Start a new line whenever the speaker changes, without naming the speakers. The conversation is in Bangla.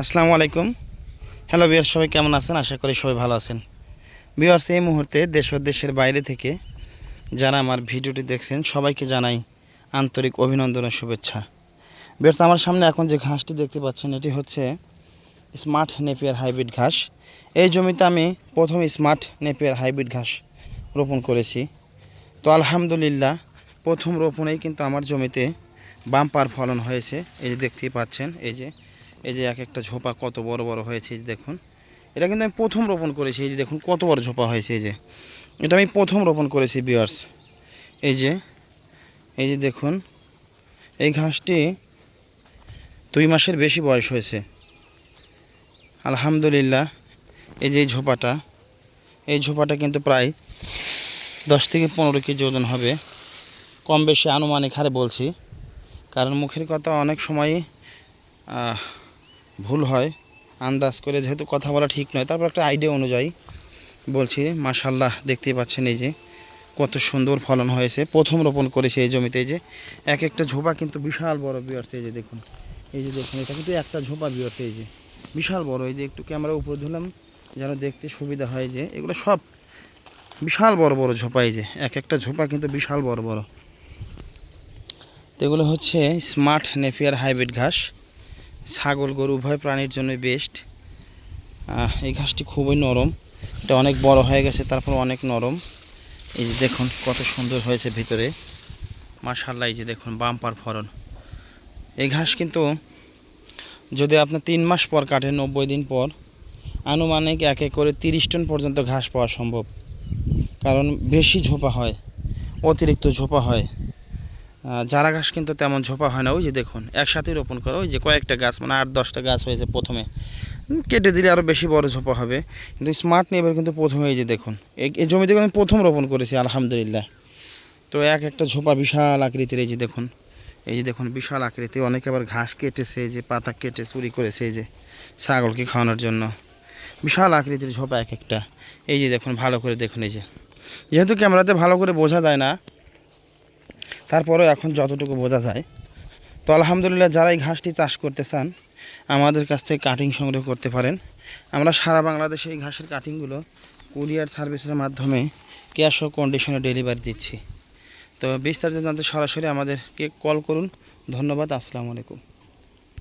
আসসালামু আলাইকুম। হ্যালো বিয়ার সবাই কেমন আছেন? আশা করি সবাই ভালো আছেন। বিয়ার্স এই মুহূর্তে দেশ ও দেশের বাইরে থেকে যারা আমার ভিডিওটি দেখছেন, সবাইকে জানাই আন্তরিক অভিনন্দন ও শুভেচ্ছা। বিয়ার্স আমার সামনে এখন যে ঘাসটি দেখতে পাচ্ছেন, এটি হচ্ছে স্মার্ট নেপিয়ার হাইব্রিড ঘাস। এই জমিতে আমি প্রথম স্মার্ট নেপিয়ার হাইব্রিড ঘাস রোপণ করেছি। তো আলহামদুলিল্লাহ, প্রথম রোপণেই কিন্তু আমার জমিতে বাম্পার ফলন হয়েছে। এই যে দেখতেই পাচ্ছেন, এই যে এই যে এক একটা ঝোপা কত বড় বড় হয়েছে দেখুন। এটা কিন্তু আমি প্রথম রোপণ করেছি, এই যে দেখুন কত বড় ঝোপা হয়েছে, এই যে। এটা আমি প্রথম রোপণ করেছি বিয়ার্স এই যে এই যে দেখুন, এই ঘাসটি দুই মাসের বেশি বয়স হয়েছে। আলহামদুলিল্লাহ, এই যে ঝোপাটা, এই ঝোপাটা কিন্তু প্রায় দশ থেকে পনেরো কেজি ওজন হবে। কম বেশি আনুমানিক হারে বলছি, কারণ মুখের কথা অনেক সময়ই ভুল হয়, আন্দাজ করে যেহেতু কথা বলা ঠিক নয়, তারপর একটা আইডিয়া অনুযায়ী বলছি মাশাল্লাহ দেখতেই পাচ্ছেন এই যে কত সুন্দর ফলন হয়েছে। প্রথম রোপণ করেছে এই জমিতে এই যে, এক একটা ঝোপা কিন্তু বিশাল বড় বিয়ার্স এই যে দেখুন। এই যে দেখুন, এটা কিন্তু একটা ঝোপা বিয়ার্স এই যে বিশাল বড়, এই যে একটু ক্যামেরা উপর ধরলাম, যেন দেখতে সুবিধা হয় যে, এগুলো সব বিশাল বড় বড় ঝোপা এই যে, এক একটা ঝোপা কিন্তু বিশাল বড় বড়। এগুলো হচ্ছে স্মার্ট নেপিয়ার হাইব্রিড ঘাস। ছাগল গরু, উভয় প্রাণীর জন্য বেস্ট এই ঘাসটি খুবই নরম। এটা অনেক বড় হয়ে গেছে, তারপর অনেক নরম। এই যে দেখুন কত সুন্দর হয়েছে ভিতরে। মাশাল্লাহ এই যে দেখুন বাম্পার ফলন এই ঘাস কিন্তু যদি আপনার তিন মাস পর কাটে নব্বই দিন পর, আনুমানিক এক এক করে তিরিশ টন পর্যন্ত ঘাস পাওয়া সম্ভব। কারণ বেশি ঝোপা হয়, অতিরিক্ত ঝোপা হয়। আহ, গাছ কিন্তু তেমন ঝোপা হয় না। ওই যে দেখুন একসাথেই রোপণ করা ওই যে কয়েকটা গাছ মানে আট দশটা গাছ হয়েছে প্রথমে। কেটে দিলে আরও বেশি বড় ঝোপা হবে। কিন্তু স্মার্ট নিয়ে এবার কিন্তু প্রথমে এই যে দেখুন এই- জমিতে আমি প্রথম রোপণ করেছি আলহামদুলিল্লাহ। তো এক একটা ঝোপা বিশাল আকৃতির এই যে দেখুন এই যে দেখুন বিশাল আকৃতি। অনেকে আবার ঘাস কেটেছে যে পাতা কেটে চুরি করেছে এই যে ছাগলকে খাওয়ানোর জন্য। বিশাল আকৃতির ঝোপা এক একটা। এই যে দেখুন ভালো করে দেখুন এই যে। যেহেতু ক্যামেরাতে ভালো করে বোঝা যায় না তারপরেও এখন যতটুকু বোঝা যায়, তো আলহামদুলিল্লাহ যারা এই ঘাসটি চাষ করতে চান, আমাদের কাছ থেকে কাটিং সংগ্রহ করতে পারেন। আমরা সারা বাংলাদেশে এই ঘাসের কাটিংগুলো কুরিয়ার সার্ভিসের মাধ্যমে ক্যাশ ও কন্ডিশনে ডেলিভারি দিচ্ছি। তো বিস্তারিত জানতে সরাসরি আমাদেরকে কল করুন। ধন্যবাদ, আসসালামু আলাইকুম।